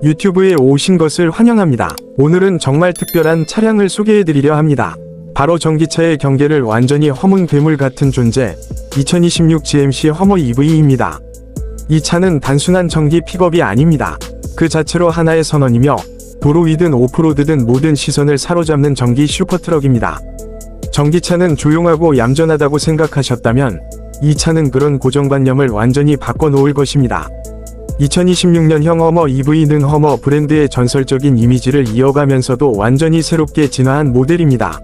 유튜브에 오신 것을 환영합니다. 오늘은 정말 특별한 차량을 소개해드리려 합니다. 바로 전기차의 경계를 완전히 허문 괴물 같은 존재, 2026 GMC 허머 EV입니다. 이 차는 단순한 전기 픽업이 아닙니다. 그 자체로 하나의 선언이며 도로 위든 오프로드든 모든 시선을 사로잡는 전기 슈퍼트럭입니다. 전기차는 조용하고 얌전하다고 생각하셨다면 이 차는 그런 고정관념을 완전히 바꿔놓을 것입니다. 2026년형 허머 EV는 허머 브랜드의 전설적인 이미지를 이어가면서도 완전히 새롭게 진화한 모델입니다.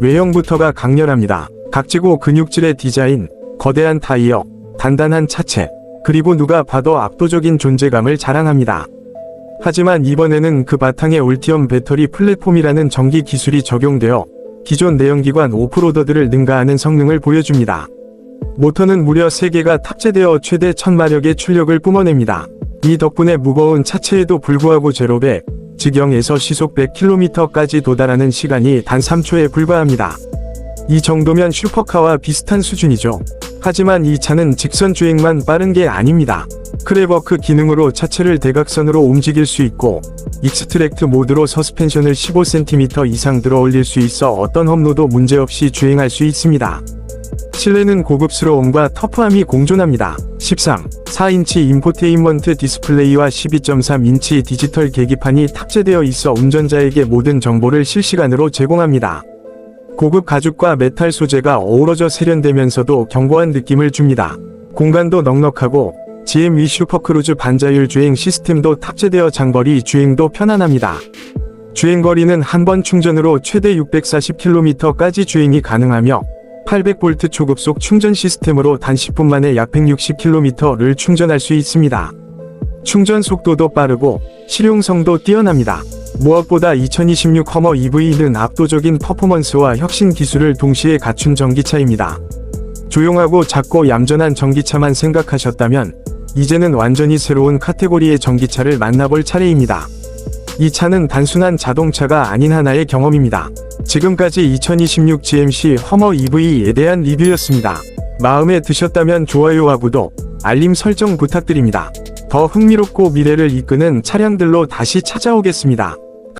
외형부터가 강렬합니다. 각지고 근육질의 디자인, 거대한 타이어, 단단한 차체, 그리고 누가 봐도 압도적인 존재감을 자랑합니다. 하지만 이번에는 그 바탕에 올티엄 배터리 플랫폼이라는 전기 기술이 적용되어 기존 내연기관 오프로더들을 능가하는 성능을 보여줍니다. 모터는 무려 3개가 탑재되어 최대 1000마력의 출력을 뿜어냅니다. 이 덕분에 무거운 차체에도 불구하고 제로백, 즉 0에서 시속 100km까지 도달하는 시간이 단 3초에 불과합니다. 이 정도면 슈퍼카와 비슷한 수준이죠. 하지만 이 차는 직선 주행만 빠른 게 아닙니다. 크레버크 기능으로 차체를 대각선으로 움직일 수 있고 익스트랙트 모드로 서스펜션을 15cm 이상 들어 올릴 수 있어 어떤 험로도 문제없이 주행할 수 있습니다. 실내는 고급스러움과 터프함이 공존합니다. 13, 4인치 인포테인먼트 디스플레이와 12.3인치 디지털 계기판이 탑재되어 있어 운전자에게 모든 정보를 실시간으로 제공합니다. 고급 가죽과 메탈 소재가 어우러져 세련되면서도 견고한 느낌을 줍니다. 공간도 넉넉하고 GMW 슈퍼크루즈 반자율 주행 시스템도 탑재되어 장거리 주행도 편안합니다. 주행거리는 한 번 충전으로 최대 640km까지 주행이 가능하며 800V 초급속 충전 시스템으로 단 10분 만에 약 160km를 충전할 수 있습니다. 충전 속도도 빠르고 실용성도 뛰어납니다. 무엇보다 2026 허머 EV는 압도적인 퍼포먼스와 혁신 기술을 동시에 갖춘 전기차입니다. 조용하고 작고 얌전한 전기차만 생각하셨다면 이제는 완전히 새로운 카테고리의 전기차를 만나볼 차례입니다. 이 차는 단순한 자동차가 아닌 하나의 경험입니다. 지금까지 2026 GMC 허머 EV에 대한 리뷰였습니다. 마음에 드셨다면 좋아요와 구독, 알림 설정 부탁드립니다. 더 흥미롭고 미래를 이끄는 차량들로 다시 찾아오겠습니다.